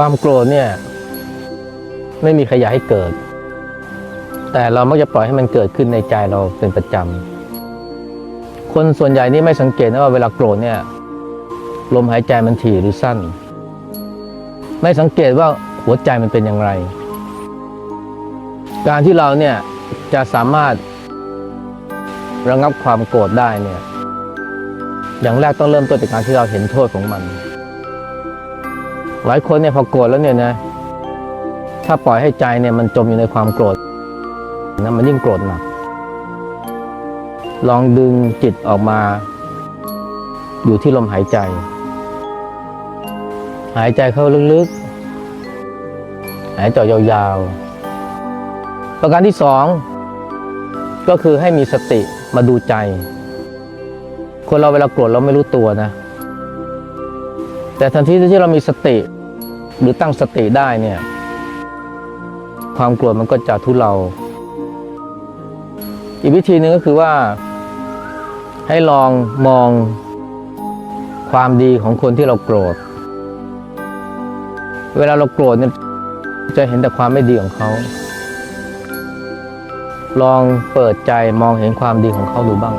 ความโกรธเนี่ย ไม่มีใครอยากให้เกิด แต่เรามักจะปล่อยให้มันเกิดขึ้นในใจเราเป็นประจำคนส่วนใหญ่นี่ไม่สังเกตนะว่าเวลาโกรธเนี่ยลมหายใจมันถี่หรือสั้น ไม่สังเกตว่าหัวใจมันเป็นอย่างไร การที่เราเนี่ยจะสามารถระงับความโกรธได้เนี่ย อย่างแรกต้องเริ่มต้นจากการที่เราเห็นโทษของมัน หลายคนเนี่ยพอโกรธแล้วเนี่ยนะ ถ้าปล่อยให้ใจเนี่ยมันจมอยู่ในความโกรธนะมันยิ่งโกรธหนัก ลองดึงจิตออกมา อยู่ที่ลมหายใจ หายใจเข้าลึกๆ หายใจยาวๆ ประการที่สองก็คือให้มีสติมาดูใจ คนเราเวลาโกรธเราไม่รู้ตัวนะ แต่ทันทีที่เรามีสติ หรือตั้งสติได้เนี่ยความโกรธมันก็จะทุเลา อีกวิธีหนึ่งก็คือว่า ให้ลองมองความดีของคนที่เราโกรธ เวลาเราโกรธเนี่ยจะเห็นแต่ความไม่ดีของเขา ลองเปิดใจมองเห็นความดีของเขาดูบ้าง